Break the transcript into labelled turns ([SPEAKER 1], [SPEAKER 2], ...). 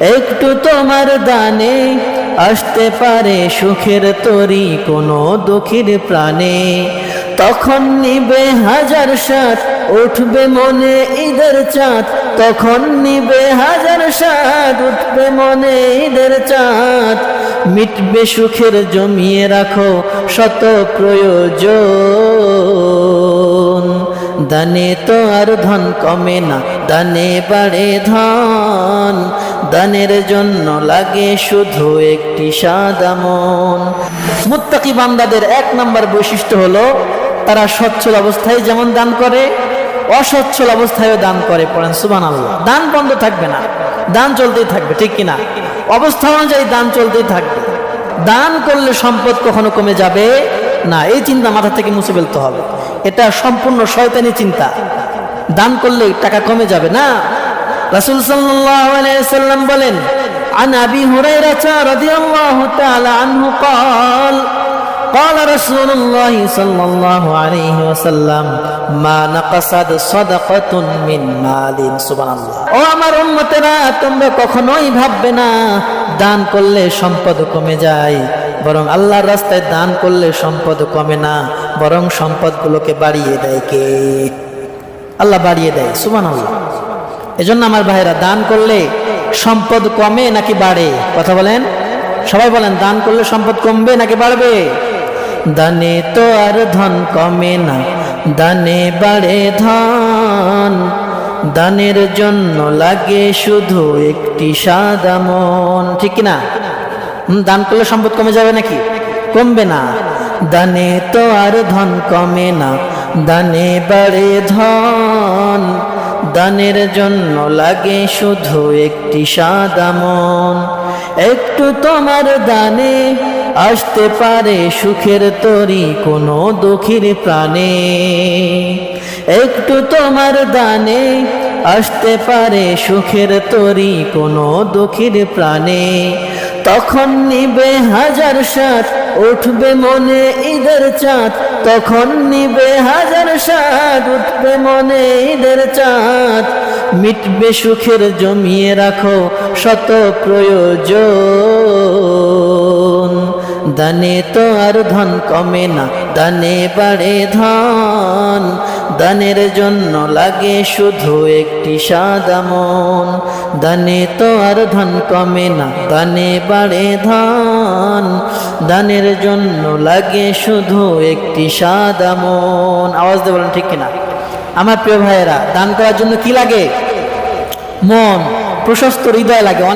[SPEAKER 1] একটু তোমার দানে আসতে পারে সুখের তরি কোনো দুঃখীর প্রাণে। তখন নিবে হাজার সাত, উঠবে মনে ঈদের চাঁদ। তখন নিবে হাজার সাত, উঠবে মনে ঈদের চাঁদ। মিটবে সুখের জমিয়ে রাখো শত প্রয়োজন। দানে তো আর ধন কমে না, দানে বাড়ে ধন। দানের জন্য লাগে শুধু একটি সাদা মন। মুত্তাকি বান্দাদের এক নম্বর বৈশিষ্ট্য হলো, তারা সচ্ছল অবস্থায় যেমন দান করে, অসচ্ছল অবস্থায়ও দান করে পড়েন সুবান আল্লাহ দান বন্ধ থাকবে না, দান চলতেই থাকবে, ঠিক কিনা? অবস্থা অনুযায়ী দান চলতেই থাকবে। দান করলে সম্পদ কখনো কমে যাবে না, এই চিন্তা মাথা থেকে মুছে ফেলতে হবে। এটা সম্পূর্ণ শয়তানি চিন্তা। দান করলে টাকা কমে যাবে না রাসূল সাল্লাল্লাহু আলাইহি সাল্লাম বলেন عن ابي هريره رضي الله تعالى عنه قال قال رسول الله صلى الله عليه وسلم ما نقصت صدقه من مال سبحان الله ও আমার উম্মতেরা তোমরা কখনোই ভাববে না দান করলে সম্পদ কমে যায় বরং আল্লাহর রাস্তায় দান করলে সম্পদ কমে না বরং সম্পদগুলোকে বাড়িয়ে দেয় কে আল্লাহ বাড়িয়ে দেয় সুবান আল্লাহ এজন্য আমার ভাইরা, দান করলে সম্পদ কমে নাকি বাড়ে? কথা বলেন। সবাই বলেন, দান করলে সম্পদ কমবে নাকি বাড়বে? দানে তো আর ধন কমে না, দানে বাড়ে ধন। দানের জন্য লাগে শুধু একটি সাদা মন, ঠিক না দান করলে সম্পদ কমে যাবে নাকি? কমবে না। দানে তো আর ধন কমে না, দানে বাড়ে ধন। দানের জন্য লাগে শুধু একটি সাদা মন। একটু তোমার দানে আসতে পারে সুখের তরি কোনো দুঃখীর প্রাণে। একটু তোমার দানে আসতে পারে সুখের তরি কোনো দুঃখীর প্রাণে। তখন নিবে হাজার সাত, উঠবে মনে ঈদের চাঁদ। তখন নিবে হাজার সাত, উঠবে মনে ঈদের চাঁদ। মিটবে সুখের জমিয়ে রাখো শত প্রয়োজন। দানে তো আর ধন কমে না দানে বাড়ে ধন, দানের জন্য লাগে শুধু একটি সাদা মন। দানে তো আর ধন কমে না, দানে বাড়ে ধন, দানের জন্য লাগে শুধু একটি সাদা মন। আওয়াজ দিয়ে বলেন, ঠিক কিনা? আমার প্রিয় ভাইয়েরা, দান করার জন্য কি লাগে? মন, প্রশস্ত হৃদয় লাগে।